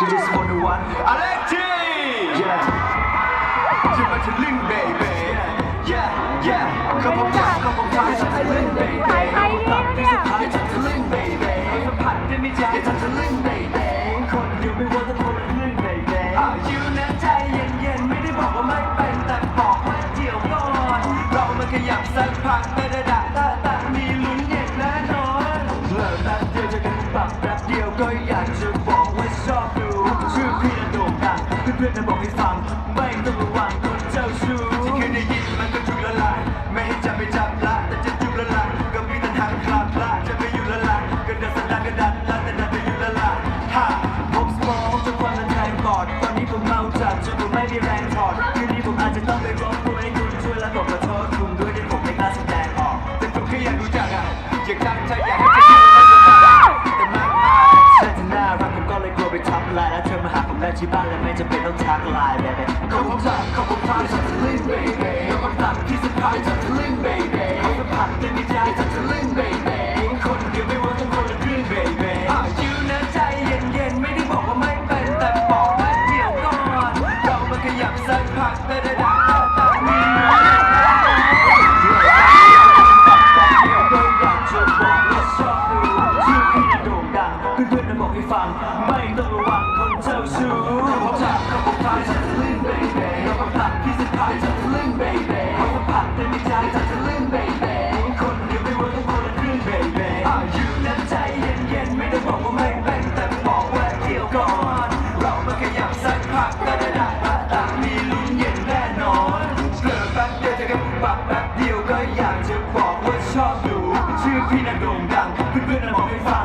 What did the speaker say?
You just wanna want อเล็กจี Yeah จะมาทะลึ่งเบย์เบย์ yeah yeah เขาบอกว่าเขาบอกว่าฉันทะลึ่งเบย์เบถ่ายย์ใครเนี่ยเนี่ยให้ฉันทะลึ่งเบย์เบย์สัมผัสได้ไม่ใจฉันทะลึ่งเบย์เบย์คนเดียวไม่ว่าจะคนละครึ่งเบย์ ไม่ต้องระวังคนเจ้าชู้ที่เคยได้ยินมันก็ถูกละลาย ไม่ให้จับไปจับละแต่จะจุกละลายก็มีแต่ทางคลาดละจะไม่อยู่ละลายก็เดินสะดานก็ดันละแต่ดันจะอยู่ละลายฮ่าผมสมองจนความันแทงปอดตอนนี้ผมเมาจัดจนผมไม่มีแรงถอดคืนนี้ผมอาจจะต้องไปร้อง เธอมาหาผมได้ที่บ้านและไม่จำเป็นต้องทักไลน์ baby เขาบอกจักเขาบอกพายฉันจะลิ่ง baby แล้วมันตัดที่สุดท้ายฉันจะลิ่ง baby เขาสัมผัสได้ในใจฉันจะลิ่ง บอกให้ฟัง ไม่ต้องระวังคนเจ้าชู้เขาบอกจากเขาบอกทายจะลื่นเบย์เบย์แล้วมันผลักที่สุดท้ายจะลื่นเบย์เบย์เขาสัมผัสได้ในใจฉันจะลื่นเบย์เบย์คนเดียวไม่ว่าต้องคนละครึ่งเบย์เบย์อะอยู่นะใจเย็นๆไม่ได้บอกว่าไม่เป็นแต่บอกว่าเดี๋ยวก่อน เรามาขยับสักพักก็ได้ได้แต่มีลุ้นเย็นแน่นอนเกิดแป๊บเดียวจะกันปักแป๊บเดียวก็อยากจะบอกว่าชอบดูชื่อพี่น่ะโด่งดังเพื่อนๆน่ะบอกให้ฟัง